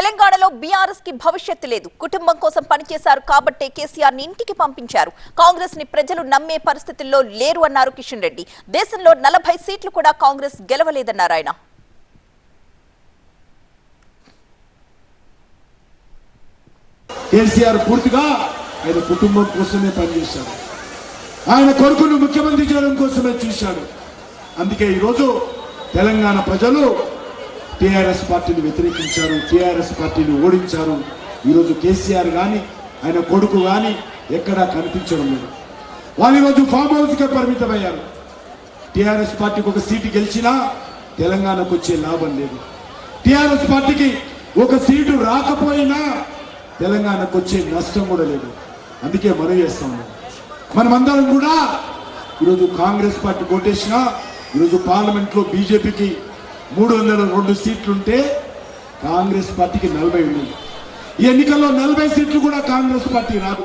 తెలంగాణలో బీఆర్ఎస్కి భవిష్యత్తు లేదు. కుటుంబం కోసం పనిచేశారు కాబట్టే కేసీఆర్ని ఇంటికి పంపించారు. కాంగ్రెస్ని ప్రజలు నమ్మే పరిస్థితుల్లో లేరు అన్నారు కిషన్ రెడ్డి. దేశంలో నలభై సీట్లు కూడా కాంగ్రెస్ గెలవలేదన్నారు ఆయన. కేసీఆర్ పూర్తిగా ఆయన కుటుంబం కోసమే పనిచేశాడు. ఆయన కొడుకును ముఖ్యమంత్రి చేయడం కోసమే చూశాడు. అందుకే ఈరోజు తెలంగాణ ప్రజలు టీఆర్ఎస్ పార్టీని వ్యతిరేకించారు టీఆర్ఎస్ పార్టీని ఓడించారు. ఈరోజు కేసీఆర్ కానీ ఆయన కొడుకు కానీ ఎక్కడా కనిపించడం లేదు. వాళ్ళు ఈరోజు ఫామ్ హౌస్కే పరిమితమయ్యారు. టీఆర్ఎస్ పార్టీకి ఒక సీటు గెలిచినా తెలంగాణకు వచ్చే లాభం లేదు. టీఆర్ఎస్ పార్టీకి ఒక సీటు రాకపోయినా తెలంగాణకు వచ్చే నష్టం కూడా లేదు. అందుకే మనం చేస్తాం. మనమందరం కూడా ఈరోజు కాంగ్రెస్ పార్టీ కొట్టేసినా ఈరోజు పార్లమెంట్లో బీజేపీకి మూడు వందల రెండు సీట్లుంటే కాంగ్రెస్ పార్టీకి నలభై ఉన్నాయి ఈ ఎన్నికల్లో నలభై సీట్లు కూడా కాంగ్రెస్ పార్టీ రాదు.